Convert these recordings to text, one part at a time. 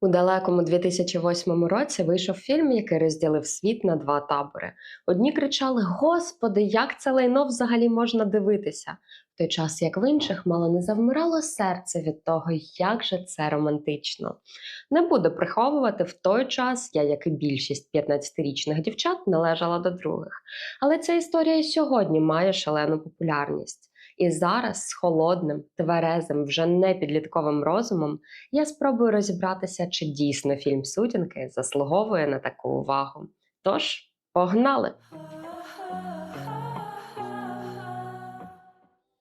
У далекому 2008 році вийшов фільм, який розділив світ на два табори. Одні кричали: Господи, як це лайно взагалі можна дивитися? В той час, як в інших, мало не завмирало серце від того, як же це романтично. Не буду приховувати, в той час я, як і більшість 15-річних дівчат, належала до других. Але ця історія і сьогодні має шалену популярність. І зараз з холодним, тверезим, вже не підлітковим розумом я спробую розібратися, чи дійсно фільм Сутінки заслуговує на таку увагу. Тож, погнали!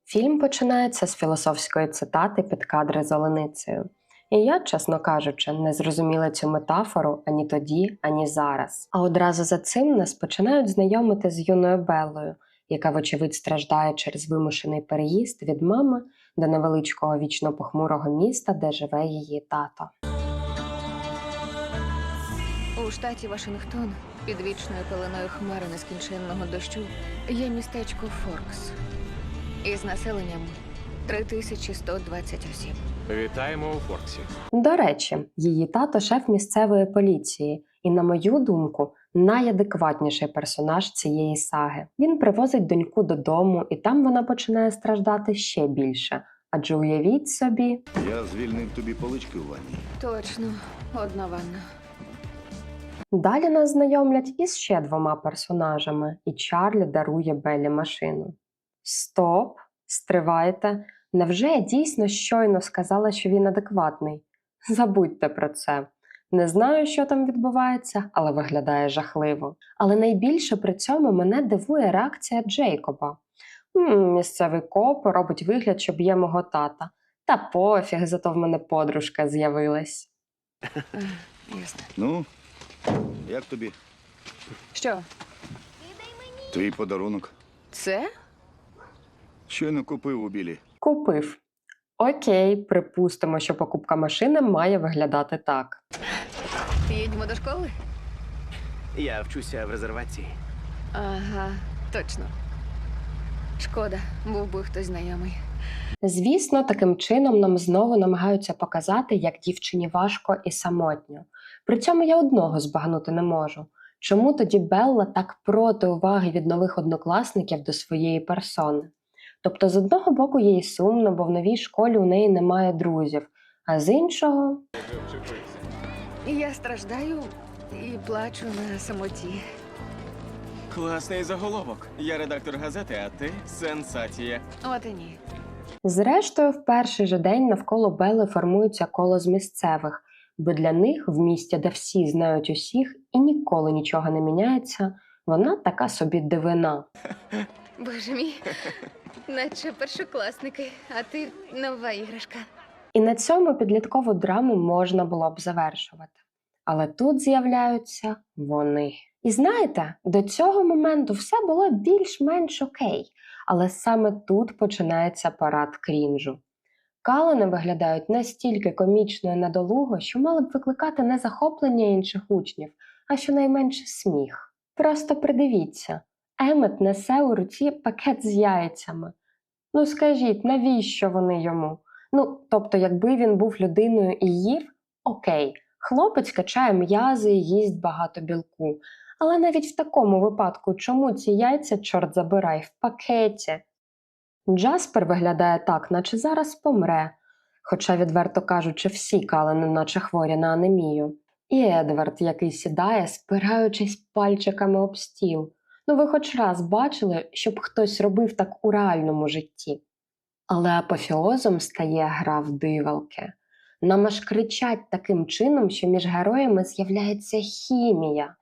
Фільм починається з філософської цитати під кадри з Оленицею. І я, чесно кажучи, не зрозуміла цю метафору ані тоді, ані зараз. А одразу за цим нас починають знайомити з юною Беллою, яка, вочевидь, страждає через вимушений переїзд від мами до невеличкого вічно похмурого міста, де живе її тато. У штаті Вашингтон під вічною пеленою хмари нескінченного дощу є містечко Форкс із населенням 3120 осіб. Вітаємо у Форксі. До речі, її тато шеф місцевої поліції, і, на мою думку, найадекватніший персонаж цієї саги. Він привозить доньку додому, і там вона починає страждати ще більше. Адже уявіть собі, Я звільнив тобі полички у ванні. Точно, одна ванна. далі нас знайомлять із ще двома персонажами, і Чарлі дарує Беллі машину. Стоп, стривайте. Невже я дійсно щойно сказала, що він адекватний? Забудьте про це. Не знаю, що там відбувається, але виглядає жахливо. Але найбільше при цьому мене дивує реакція Джейкоба. «М, місцевий коп робить вигляд, що б'є мого тата. Та пофіг, зато в мене подружка з'явилась. Ну, як тобі? Що, Твій подарунок. це? Щойно купив у білі. Купив. Окей, припустимо, що покупка машини має виглядати так. Їдемо до школи? Я вчуся в резервації. Ага, точно. Шкода, був би хтось знайомий. Звісно, таким чином нам знову намагаються показати, як дівчині важко і самотньо. При цьому я одного збагнути не можу. Чому тоді Белла так проти уваги від нових однокласників до своєї персони? Тобто, з одного боку, їй сумно, бо в новій школі у неї немає друзів, а з іншого І я страждаю і плачу на самоті. Класний заголовок. Я редактор газети, а ти сенсація. От і ні. Зрештою, в перший же день навколо Бели формується коло з місцевих, бо для них в місті, де всі знають усіх і ніколи нічого не міняється, вона така собі дивина. Боже мій, наче першокласники, а ти нова іграшка. І на цьому підліткову драму можна було б завершувати. Але тут з'являються вони. І знаєте, до цього моменту все було більш-менш окей, але саме тут починається парад крінжу. Калини виглядають настільки комічно і недолуго, що мали б викликати не захоплення інших учнів, а щонайменше сміх. Просто придивіться, Емет несе у руці пакет з яйцями. Ну скажіть, навіщо вони йому? Ну, тобто, якби він був людиною і їв, окей, хлопець качає м'язи і їсть багато білку. Але навіть в такому випадку, чому ці яйця, чорт забирай, в пакеті? Джаспер виглядає так, наче зараз помре, хоча, відверто кажучи, всі калини, наче хворі на анемію. І Едвард, який сідає, спираючись пальчиками об стіл. Ну, ви хоч раз бачили, щоб хтось робив так у реальному житті. Але апофіозом стає гра в дивалки. Нам аж кричать таким чином, що між героями з'являється хімія.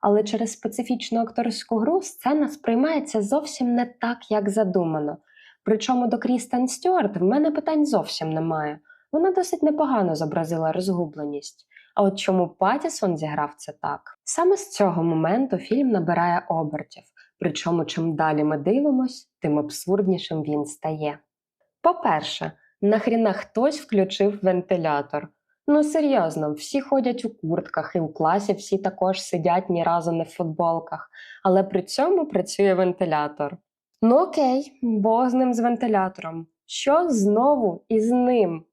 Але через специфічну акторську гру сцена сприймається зовсім не так, як задумано. Причому до Крістен Стюарт в мене питань зовсім немає. Вона досить непогано зобразила розгубленість. А от чому Патісон зіграв це так? Саме з цього моменту фільм набирає обертів, причому чим далі ми дивимось, тим абсурднішим він стає. По-перше, нахріна хтось включив вентилятор. Ну серйозно, всі ходять у куртках, і у класі всі також сидять ні разу не в футболках, але при цьому працює вентилятор. Ну окей, Бог з ним з вентилятором. Що знову із ним?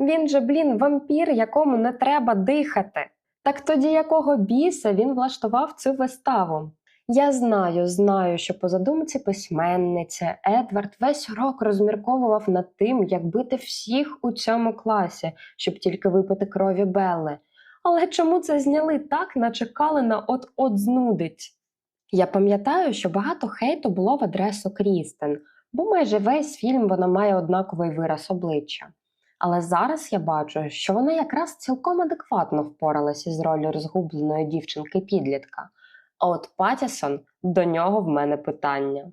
Він же, блін, вампір, якому не треба дихати. Так тоді якого біса він влаштував цю виставу? Я знаю, знаю, що по задумці письменниці Едвард весь рок розмірковував над тим, як бити всіх у цьому класі, щоб тільки випити крові Белли. Але чому це зняли так, наче Калина от-от знудить? Я пам'ятаю, що багато хейту було в адресу Крістен, бо майже весь фільм вона має однаковий вираз обличчя. Але зараз я бачу, що вона якраз цілком адекватно впоралася з ролью розгубленої дівчинки-підлітка. А от Патісон до нього в мене питання.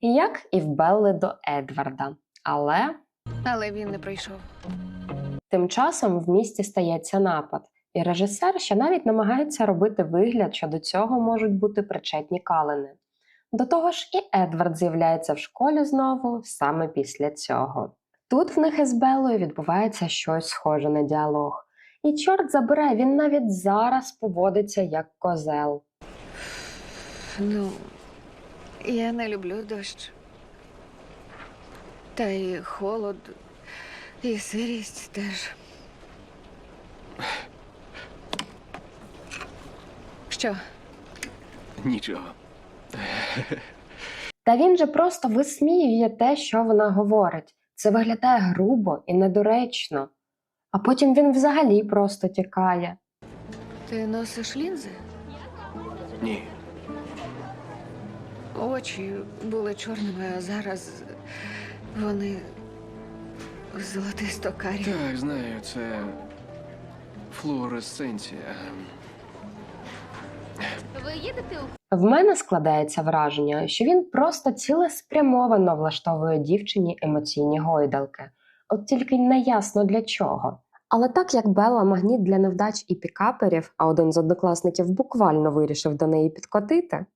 Як і в Белли до Едварда. Але Але він не прийшов. тим часом в місті стається напад, і режисер ще навіть намагається робити вигляд, що до цього можуть бути причетні калини. До того ж, і Едвард з'являється в школі знову саме після цього. Тут в них із Беллою відбувається щось схоже на діалог. І чорт забирай, він навіть зараз поводиться як козел. Ну, я не люблю дощ. Та й холод, і сирість теж. Що? Нічого. Та він же просто висміює те, що вона говорить. Це виглядає грубо і недоречно. А потім він взагалі просто тікає. Ти носиш лінзи? Ні. Очі були чорними, а зараз вони золотисто карі. Так, знаю, це флуоресценція. Ви їдете у В мене складається враження, що він просто цілеспрямовано влаштовує дівчині емоційні гойдалки, от тільки не ясно для чого. Але так як Белла магніт для невдач і пікаперів, а один з однокласників буквально вирішив до неї підкотити,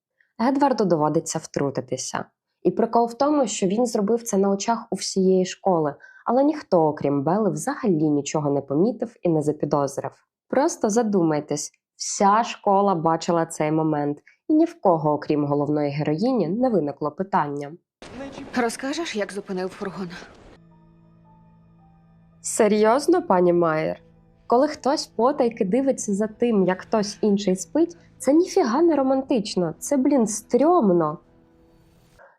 Едварду доводиться втрутитися. І прикол в тому, що він зробив це на очах у всієї школи, але ніхто, окрім Бели, взагалі нічого не помітив і не запідозрив. Просто задумайтесь, вся школа бачила цей момент, і ні в кого, окрім головної героїні, не виникло питання. Розкажеш, як зупинив фургон? Серйозно, пані Майер? Коли хтось потайки дивиться за тим, як хтось інший спить, це ніфіга не романтично, це, блін, стрьомно.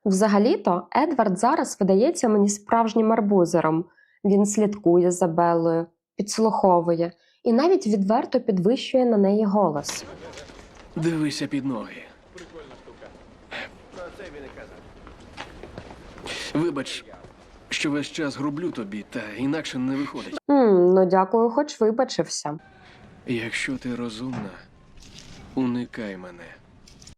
Взагалі-то Едвард зараз видається мені справжнім арбузером. Він слідкує за Беллою, підслуховує і навіть відверто підвищує на неї голос. Дивися під ноги. Вибач, що весь час грублю тобі, та інакше не виходить. «М, ну дякую, хоч вибачився. Якщо ти розумна, уникай мене.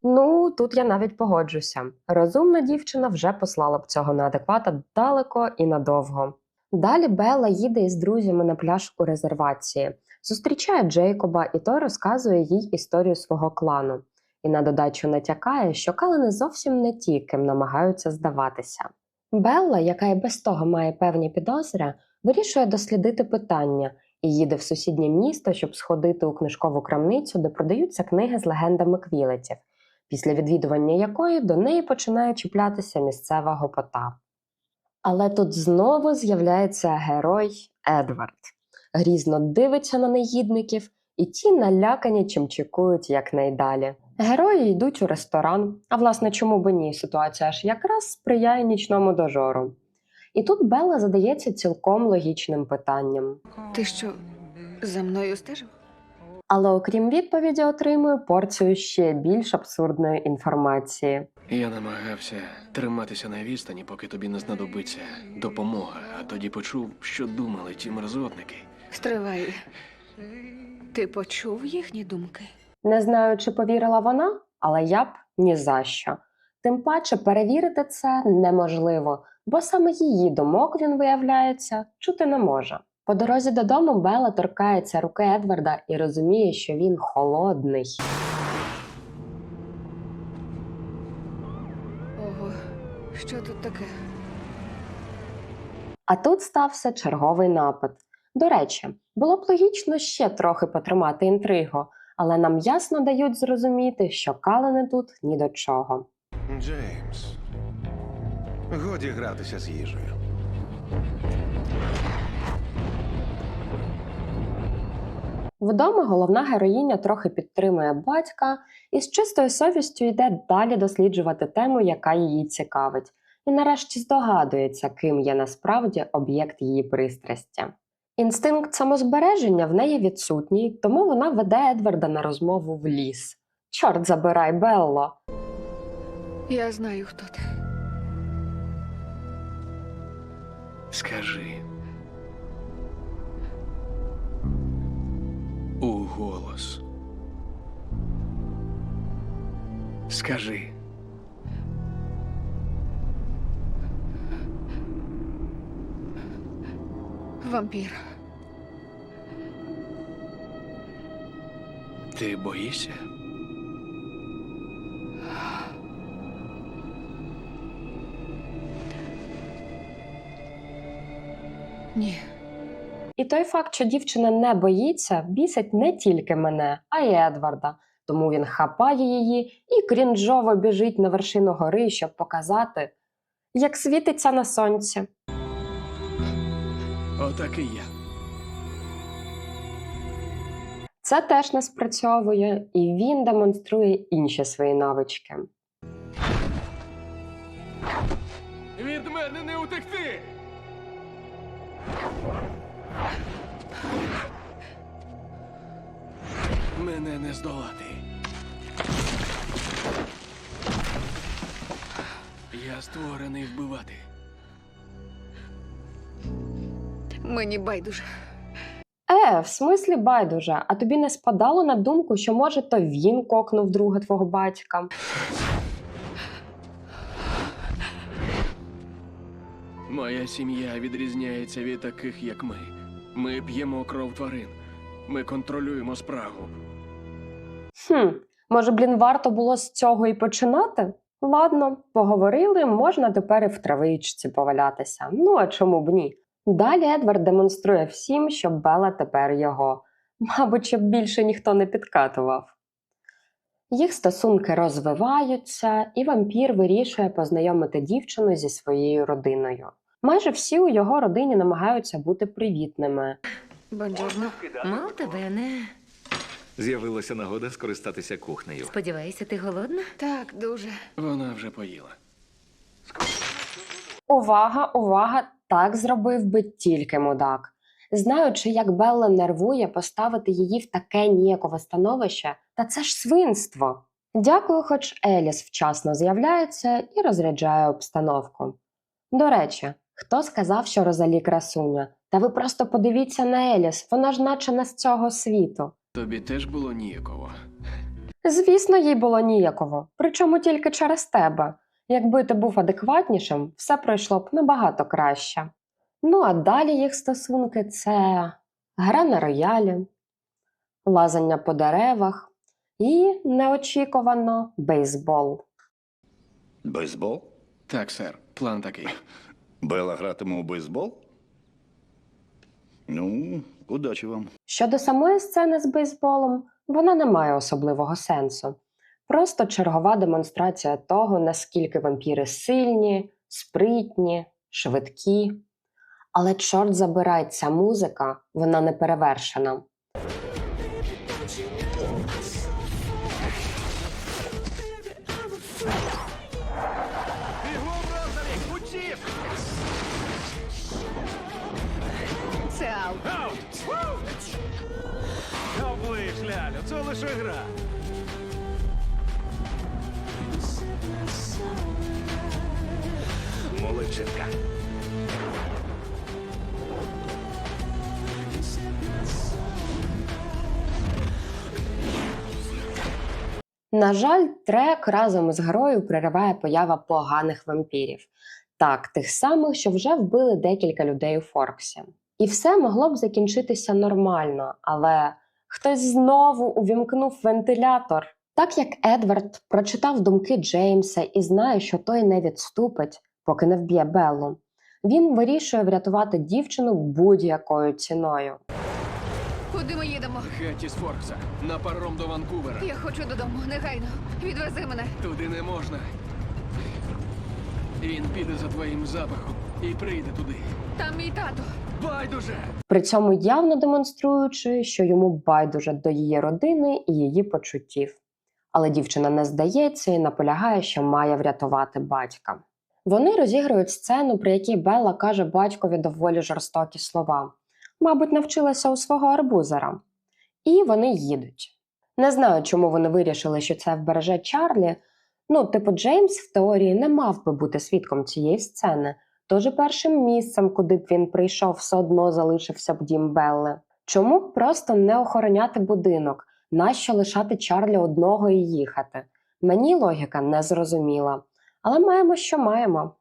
Ну, тут я навіть погоджуся. Розумна дівчина вже послала б цього неадеквата далеко і надовго. Далі Белла їде із друзями на пляж у резервації, зустрічає Джейкоба, і той розказує їй історію свого клану. І на додачу натякає, що калини зовсім не ті, ким намагаються здаватися. Белла, яка і без того має певні підозри, вирішує дослідити питання і їде в сусіднє місто, щоб сходити у книжкову крамницю, де продаються книги з легендами квілетів, після відвідування якої до неї починає чіплятися місцева гопота. Але тут знову з'являється герой Едвард. Грізно дивиться на негідників, і ті налякані чимчикують якнайдалі. Герої йдуть у ресторан, а власне, чому би ні? Ситуація ж якраз сприяє нічному дожору. І тут Белла задається цілком логічним питанням. Ти що, за мною стежив? Але окрім відповіді, отримує порцію ще більш абсурдної інформації. Я намагався триматися на відстані, поки тобі не знадобиться допомога, а тоді почув, що думали ті мерзотники. Стривай. Ти почув їхні думки? Не знаю, чи повірила вона, але я б ні за що. Тим паче перевірити це неможливо, бо саме її думок він, виявляється, чути не може. По дорозі додому Бела торкається руки Едварда і розуміє, що він холодний. Ого, що тут таке? А тут стався черговий напад. До речі, було б логічно ще трохи потримати інтригу, але нам ясно дають зрозуміти, що калини тут ні до чого. Джеймс, годі гратися з їжею. Вдома головна героїня трохи підтримує батька і з чистою совістю йде далі досліджувати тему, яка її цікавить, і нарешті здогадується, ким є насправді об'єкт її пристрасті. Інстинкт самозбереження в неї відсутній, тому вона веде Едварда на розмову в ліс. Чорт забирай, Белло! Я знаю, хто ти. Скажи. У голос. Скажи. Вампір. Ти боїшся? І той факт, що дівчина не боїться, бісить не тільки мене, а й Едварда. Тому він хапає її і крінжово біжить на вершину гори, щоб показати, як світиться на сонці. Отак і я. Це теж не спрацьовує, і він демонструє інші свої навички. Від мене не утекти. Мене не здолати. Я створений вбивати. Мені байдуже. Е, в смислі байдуже, а тобі не спадало на думку, що може то він кокнув друга твого батька? Моя сім'я відрізняється від таких, як ми. Ми п'ємо кров тварин. Ми контролюємо спрагу. Хм, може, блін, варто було з цього і починати? Ладно, поговорили, можна тепер і в травичці повалятися. Ну а чому б ні? Далі Едвард демонструє всім, що Бела тепер його. Мабуть, щоб більше ніхто не підкатував. Їх стосунки розвиваються, і вампір вирішує познайомити дівчину зі своєю родиною. Майже всі у його родині намагаються бути привітними. Бонджорно. Мав тебе не. З'явилася нагода скористатися кухнею. Сподіваюся, ти голодна? Так, дуже. Вона вже поїла. Увага, увага! Так зробив би тільки мудак. Знаючи, як Белла нервує поставити її в таке ніякове становище, та це ж свинство. Дякую, хоч Еліс вчасно з'являється і розряджає обстановку. До речі, хто сказав, що Розалі красуня? Та ви просто подивіться на Еліс, вона ж наче не з цього світу. Тобі теж було ніяково. Звісно, їй було ніяково, причому тільки через тебе. Якби ти був адекватнішим, все пройшло б набагато краще. Ну а далі їх стосунки це гра на роялі, лазання по деревах і неочікувано бейсбол. Бейсбол? Так, сер, план такий. Бела гратиме у бейсбол? Ну, удачі вам. Щодо самої сцени з бейсболом, вона не має особливого сенсу. Просто чергова демонстрація того, наскільки вампіри сильні, спритні, швидкі. Але чорт забирай, ця музика, вона не перевершена. Це лялю, це лише гра. Молодчинка. На жаль, трек разом із грою пририває поява поганих вампірів. Так, тих самих, що вже вбили декілька людей у Форксі. І все могло б закінчитися нормально, але хтось знову увімкнув вентилятор. Так як Едвард прочитав думки Джеймса і знає, що той не відступить, поки не вб'є Беллу, він вирішує врятувати дівчину будь-якою ціною. Куди ми їдемо? Геть із Форкса. На паром до Ванкувера. Я хочу додому, негайно. Відвези мене. Туди не можна. Він піде за твоїм запахом і прийде туди. Там мій тато. Байдуже! при цьому явно демонструючи, що йому байдуже до її родини і її почуттів. Але дівчина не здається і наполягає, що має врятувати батька. Вони розіграють сцену, при якій Белла каже батькові доволі жорстокі слова. Мабуть, навчилася у свого арбузера. І вони їдуть. Не знаю, чому вони вирішили, що це вбереже Чарлі. Ну, типу, Джеймс в теорії не мав би бути свідком цієї сцени, тож першим місцем, куди б він прийшов, все одно залишився б дім Белли. Чому б просто не охороняти будинок? Нащо лишати Чарлі одного і їхати? Мені логіка не зрозуміла. Але маємо, що маємо.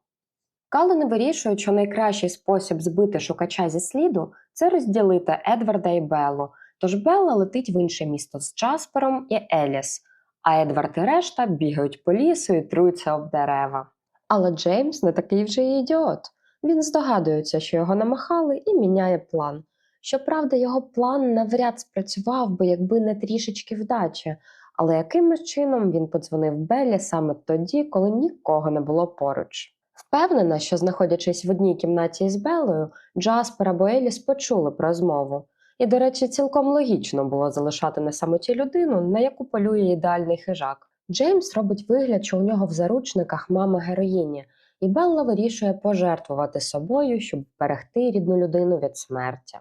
Калини вирішують, що найкращий спосіб збити шукача зі сліду це розділити Едварда і Беллу. Тож Белла летить в інше місто з Джаспером і Еліс, а Едвард і решта бігають по лісу і труться об дерева. Але Джеймс не такий вже й ідіот. Він здогадується, що його намахали, і міняє план. Щоправда, його план навряд спрацював би, якби не трішечки вдачі, але якимось чином він подзвонив Беллі саме тоді, коли нікого не було поруч. Впевнена, що, знаходячись в одній кімнаті із Беллою, Джаспер або Еліс почули про розмову. І, до речі, цілком логічно було залишати на самоті людину, на яку полює ідеальний хижак. Джеймс робить вигляд, що у нього в заручниках мама героїні, і Белла вирішує пожертвувати собою, щоб берегти рідну людину від смерті.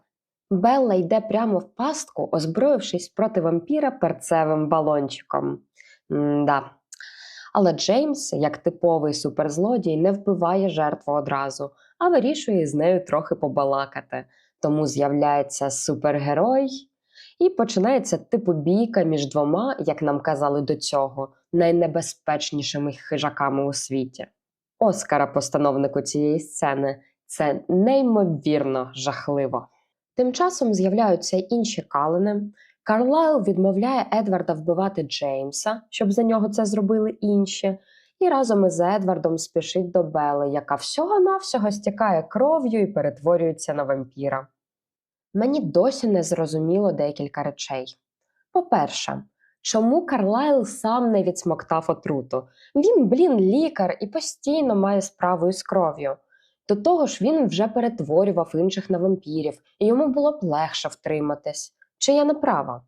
Белла йде прямо в пастку, озброївшись проти вампіра перцевим балончиком. М-да. Але Джеймс, як типовий суперзлодій, не вбиває жертву одразу, а вирішує з нею трохи побалакати. Тому з'являється супергерой, і починається типу бійка між двома, як нам казали до цього, найнебезпечнішими хижаками у світі. Оскара, постановнику цієї сцени, це неймовірно жахливо. Тим часом з'являються інші калини. Карлайл відмовляє Едварда вбивати Джеймса, щоб за нього це зробили інші, і разом із Едвардом спішить до Бели, яка всього-навсього стікає кров'ю і перетворюється на вампіра. Мені досі не зрозуміло декілька речей. По-перше, чому Карлайл сам не відсмоктав отруту? Він, блін, лікар і постійно має справу із кров'ю. До того ж, він вже перетворював інших на вампірів, і йому було б легше втриматись. Чи я не права?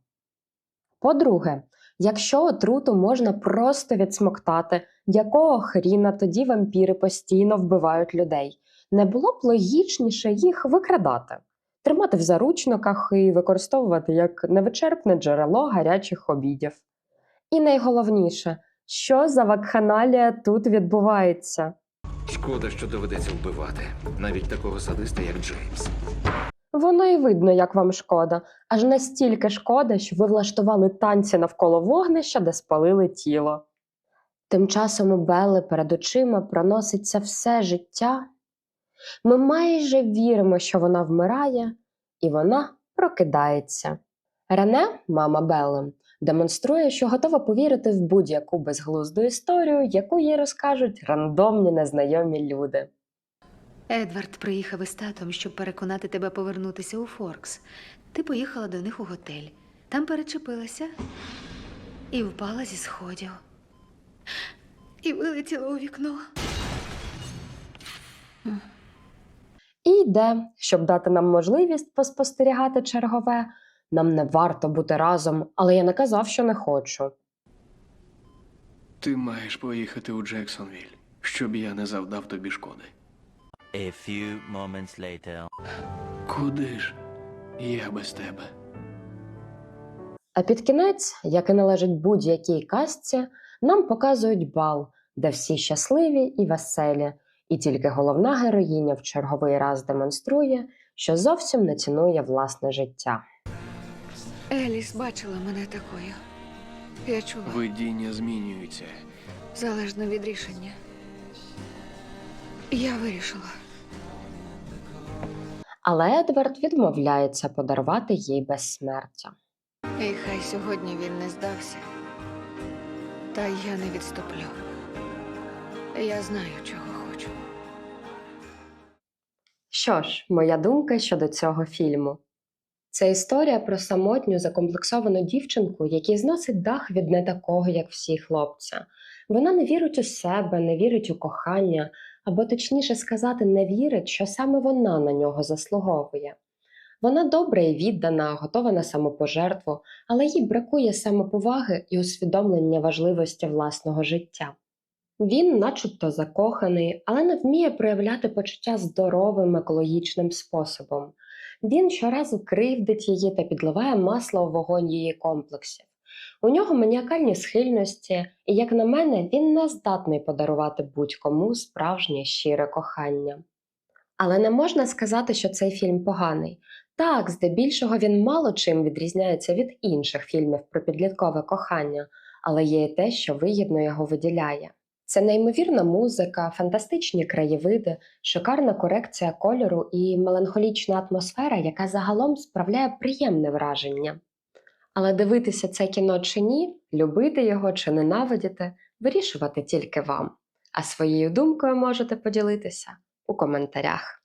По-друге, якщо отруту можна просто відсмоктати, якого хріна тоді вампіри постійно вбивають людей? Не було б логічніше їх викрадати, тримати в заручниках і використовувати як невичерпне джерело гарячих обідів. І найголовніше, що за вакханалія тут відбувається? Шкода, що доведеться вбивати. Навіть такого садиста, як Джеймс. Воно і видно, як вам шкода, аж настільки шкода, що ви влаштували танці навколо вогнища, де спалили тіло. Тим часом у Белли перед очима проноситься все життя. Ми майже віримо, що вона вмирає, і вона прокидається. Рене, мама Белли, демонструє, що готова повірити в будь-яку безглузду історію, яку їй розкажуть рандомні незнайомі люди. Едвард приїхав із татом, щоб переконати тебе повернутися у Форкс. Ти поїхала до них у готель. Там перечепилася і впала зі сходів. І вилетіла у вікно. І йде, щоб дати нам можливість поспостерігати чергове. Нам не варто бути разом, але я не казав, що не хочу. Ти маєш поїхати у Джексонвіль, щоб я не завдав тобі шкоди. A few moments later. Куди ж? Я без тебе. А під кінець, як і належить будь-якій казці, нам показують бал, де всі щасливі і веселі, і тільки головна героїня в черговий раз демонструє, що зовсім не цінує власне життя. Еліс бачила мене такою. Я чула, Видіння змінюються. залежно від рішення. Я вирішила. Але Едвард відмовляється подарувати їй безсмертя. І хай сьогодні він не здався. Та я не відступлю. Я знаю, чого хочу. Що ж, моя думка щодо цього фільму. Це історія про самотню закомплексовану дівчинку, якій зносить дах від не такого, як всі хлопця. Вона не вірить у себе, не вірить у кохання, або точніше сказати, не вірить, що саме вона на нього заслуговує. Вона добра і віддана, готова на самопожертву, але їй бракує самоповаги і усвідомлення важливості власного життя. Він, начебто, закоханий, але не вміє проявляти почуття здоровим екологічним способом. Він щоразу кривдить її та підливає масло у вогонь її комплексів. У нього маніакальні схильності, і, як на мене, він не здатний подарувати будь-кому справжнє щире кохання. Але не можна сказати, що цей фільм поганий. Так, здебільшого він мало чим відрізняється від інших фільмів про підліткове кохання, але є і те, що вигідно його виділяє. Це неймовірна музика, фантастичні краєвиди, шикарна корекція кольору і меланхолічна атмосфера, яка загалом справляє приємне враження. Але дивитися це кіно чи ні, любити його чи ненавидіти, вирішувати тільки вам. А своєю думкою можете поділитися у коментарях.